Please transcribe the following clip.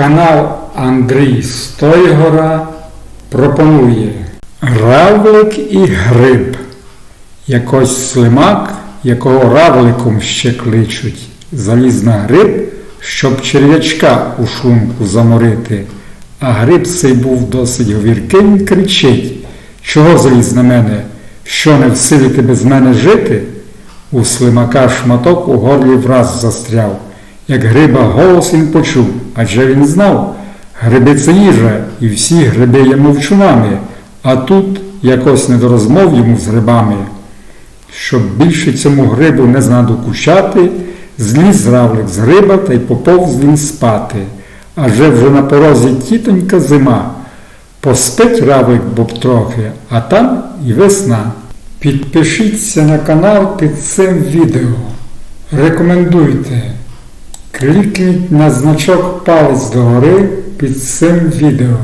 Канал Андрій Стойгора пропонує Равлик і гриб. Якось слимак, якого равликом ще кличуть, заліз на гриб, щоб черв'ячка у шлунку заморити. А гриб цей був досить говірким, кричить, чого заліз на мене, що не в силі ти без мене жити? У слимака шматок у горлі враз застряв. Як гриба голос він почув, адже він знав, гриби це їжа, і всі гриби є мовчунами, а тут якось не до йому з грибами. Щоб більше цьому грибу не знадокучати, зліз равлик з гриба та й поповз він спати. Адже вже на порозі тітонька зима. Поспить равлик боб трохи, а там і весна. Підпишіться на канал під цим відео. Рекомендуйте. Клікніть на значок палець догори під цим відео.